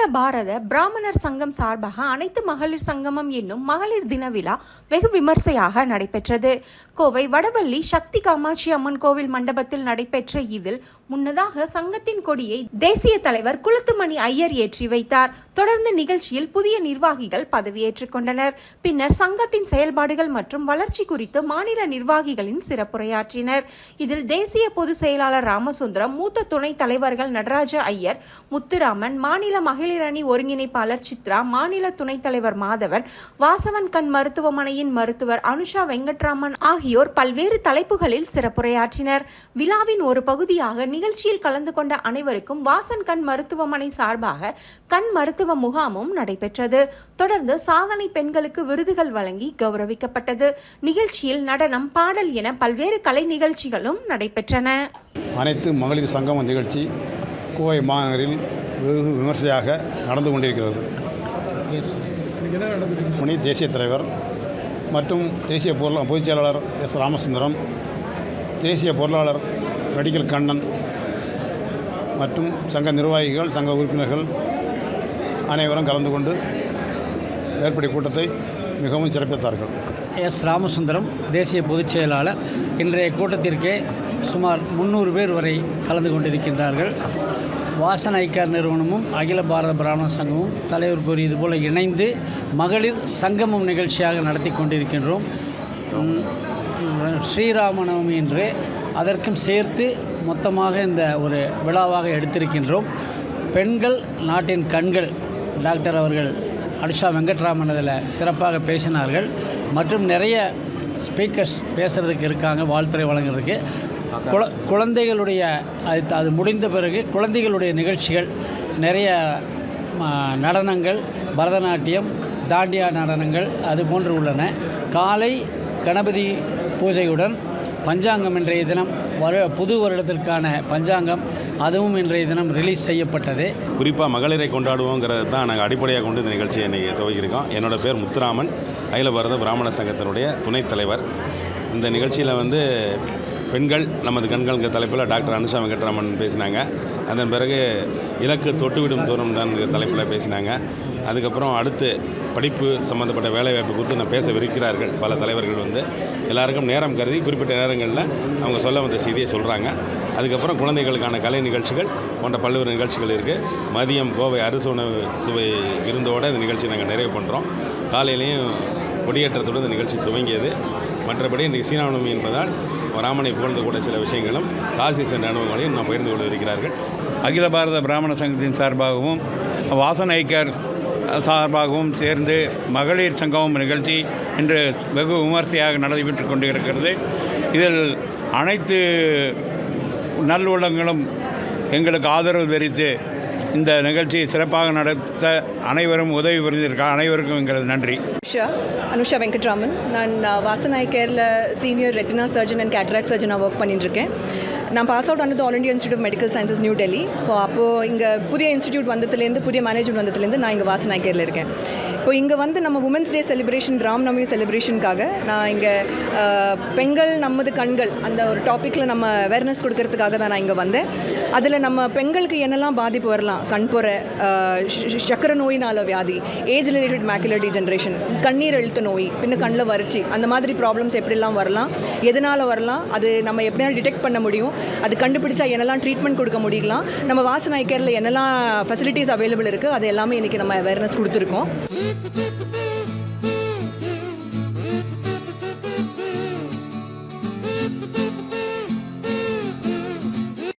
அகில பாரத பிராமணர் சங்கம் சார்பாக அனைத்து மகளிர் சங்கமம் என்னும் மகளிர் தின விழா வெகு விமர்சையாக நடைபெற்றது. கோவை வடவள்ளி சக்தி காமாட்சி அம்மன் கோவில் மண்டபத்தில் நடைபெற்ற இதில் முன்னதாக சங்கத்தின் கொடியை தேசிய தலைவர் குளத்துமணி ஐயர் ஏற்றி வைத்தார். தொடர்ந்து நிகழ்ச்சியில் புதிய நிர்வாகிகள் பதவியேற்றுக் கொண்டனர். பின்னர் சங்கத்தின் செயல்பாடுகள் மற்றும் வளர்ச்சி குறித்து மாநில நிர்வாகிகளின் சிறப்புரையாற்றினர். இதில் தேசிய பொதுச் செயலாளர் ராமசுந்தரம் மூத்த துணைத் தலைவர்கள் நடராஜ ஐயர் முத்துராமன் மாநில மகளிர் அணி ஒருங்கிணைப்பாளர் சித்ரா மாநில துணைத் தலைவர் மாதவன் வாசவன் கண் மருத்துவமனையின் மருத்துவர் அனுஷா வெங்கட்ராமன் ஆகியோர் பல்வேறு தலைப்புகளில் சிறப்புரையாற்றினர். விழாவின் ஒரு பகுதியாக நிகழ்ச்சியில் கலந்து கொண்ட அனைவருக்கும் வாசன் கண் மருத்துவமனை சார்பாக கண் மருத்துவ முகாமும் நடைபெற்றது. தொடர்ந்து சாதனை பெண்களுக்கு விருதுகள் வழங்கி கௌரவிக்கப்பட்டது. நிகழ்ச்சியில் நடனம் பாடல் என பல்வேறு கலை நிகழ்ச்சிகளும் நடைபெற்றன. அனைத்து மகளிர் சங்கம நிகழ்ச்சி கோவை மாநகரில் வெகு விமர்சையாக நடந்து கொண்டிருக்கிறது. மணி தேசிய தலைவர் மற்றும் தேசிய பொருளா பொதுச் செயலாளர் எஸ். ராமசுந்தரம் தேசிய பொருளாளர் மெடிக்கல் கண்ணன் மற்றும் சங்க நிர்வாகிகள் சங்க உறுப்பினர்கள் அனைவரும் கலந்து கொண்டு மேற்படி கூட்டத்தை மிகவும் சிறப்பித்தார்கள். எஸ். ராமசுந்தரம் தேசிய பொதுச் செயலாளர் இன்றைய கூட்டத்திற்கே சுமார் முந்நூறு பேர் வரை கலந்து கொண்டிருக்கின்றார்கள். வாசன் ஐக்கார் நிறுவனமும் அகில பாரத பிராமண சங்கமும் தலைவர் கூறியது போல இணைந்து மகளிர் சங்கமம் நிகழ்ச்சியாக நடத்தி கொண்டிருக்கின்றோம். உம், ஸ்ரீராமநவமி என்று அதற்கும் சேர்த்து மொத்தமாக இந்த ஒரு விழாவாக எடுத்திருக்கின்றோம். பெண்கள் நாட்டின் கண்கள் டாக்டர் அவர்கள் அனுஷா வெங்கட்ராமன் அதில் சிறப்பாக பேசினார்கள். மற்றும் நிறைய ஸ்பீக்கர்ஸ் பேசுகிறதுக்கு இருக்காங்க வாழ்த்துறை வழங்குறதுக்கு. குழ குழந்தைகளுடைய அது அது முடிந்த பிறகு குழந்தைகளுடைய நிகழ்ச்சிகள் நிறைய நடனங்கள் பரதநாட்டியம் தாண்டியா நடனங்கள் அது போன்று உள்ளன. காலை கணபதி பூஜையுடன் பஞ்சாங்கம் இன்றைய தினம் வரு புது வருடத்திற்கான பஞ்சாங்கம் அதுவும் இன்றைய தினம் ரிலீஸ் செய்யப்பட்டது. குறிப்பாக மகளிரை கொண்டாடுவோங்கிறத தான் நாங்கள் அடிப்படையாக கொண்டு இந்த நிகழ்ச்சியை இன்றைக்கி துவக்கியிருக்கோம். என்னோட பேர் முத்துராமன். அகில பாரத பிராமண சங்கத்தினுடைய துணைத் தலைவர். இந்த நிகழ்ச்சியில் வந்து பெண்கள் நமது கண்கள்ங்கிற தலைப்பில் டாக்டர் அனுஷா வெங்கட்ராமன் பேசினாங்க. அதன் பிறகு இலக்கு தொட்டுவிடும் தூரம் தான் தலைப்பில் பேசினாங்க. அதுக்கப்புறம் அடுத்து படிப்பு சம்மந்தப்பட்ட வேலைவாய்ப்பு குறித்து நான் பேசவிருக்கிறார்கள் பல தலைவர்கள் வந்து. எல்லாருக்கும் நேரம் கருதி குறிப்பிட்ட நேரங்களில் அவங்க சொல்ல வந்த செய்தியை சொல்கிறாங்க அதுக்கப்புறம் குழந்தைகளுக்கான கலை நிகழ்ச்சிகள் போன்ற பல்வேறு நிகழ்ச்சிகள் இருக்குது மதியம் கோவை அரிசி உணவு சுவை விருந்தோடு இந்த நிகழ்ச்சி நாங்கள் நிறைவு பண்ணுறோம் காலையிலையும் கொடியேற்றத்தோடு இந்த நிகழ்ச்சி துவங்கியது. மற்றபடி இன்றைக்கு சீனாவணமி என்பதால் ராமனை புகழ்ந்து கூட சில விஷயங்களும் காசி சென்ற அனுபவங்களையும் நாம் பகிர்ந்து கொள்ள இருக்கிறார்கள் அகில பாரத பிராமண சங்கத்தின் சார்பாகவும் வாசன் ஐக்கியர் சார்பாகவும் சேர்ந்து மகளிர் சங்கமும் நிகழ்த்தி இன்று வெகு விமர்சையாக நடைபெற்று கொண்டு இருக்கிறது இதில் அனைத்து நல்லுள்ளங்களும் எங்களுக்கு ஆதரவு தெரிவித்து இந்த நிகழ்ச்சியை சிறப்பாக நடத்த அனைவரும் உதவி புரிந்திருக்க அனைவருக்கும் எங்களது நன்றி. அனுஷா அனுஷா வெங்கட்ராமன். நான் வாசனாய் கேரில் senior retina surgeon and cataract சர்ஜனாக work பண்ணிட்டுருக்கேன் நான் பாஸ் அவுட் ஆனது all India institute of medical sciences new Delhi இப்போ அப்போது இங்கே புதிய இன்ஸ்டியூட் வந்ததுலேருந்து புதிய மேனேஜ்மெண்ட் வந்ததுலேருந்து நான் இங்கே வாசனாக்கேரில் இருக்கேன். இப்போ இங்கே வந்து நம்ம உமன்ஸ் டே செலிப்ரேஷன் ராம்நவமி செலிப்ரேஷனுக்காக நான் இங்கே பெண்கள் நமது கண்கள் அந்த ஒரு டாப்பிக்கில் நம்ம அவேர்னஸ் கொடுக்கறதுக்காக தான் நான் இங்கே வந்தேன். அதில் நம்ம பெண்களுக்கு என்னெல்லாம் பாதிப்பு வரலாம்? கண்புரை சக்கர ஷ- நோயினால வியாதி ஏஜ் ரிலேட்டட் மேக்குலர் ஜென்ரேஷன் கண்ணீர் எழுத்து நோய் பின்ன கண்ணில் வறட்சி அந்த மாதிரி ப்ராப்ளம்ஸ் எப்படிலாம் வரலாம்? எதனால் வரலாம்? அது நம்ம எப்படியாவது டிடெக்ட் பண்ண முடியும். அது கண்டுபிடிச்சா என்னெல்லாம் ட்ரீட்மெண்ட் கொடுக்க முடியலாம் நம்ம வாசனாய் கேரில் என்னெல்லாம் ஃபெசிலிட்டிஸ் அவைலபிள் இருக்குது அது எல்லாமே இன்றைக்கி நம்ம அவேர்னஸ் கொடுத்துருக்கோம்.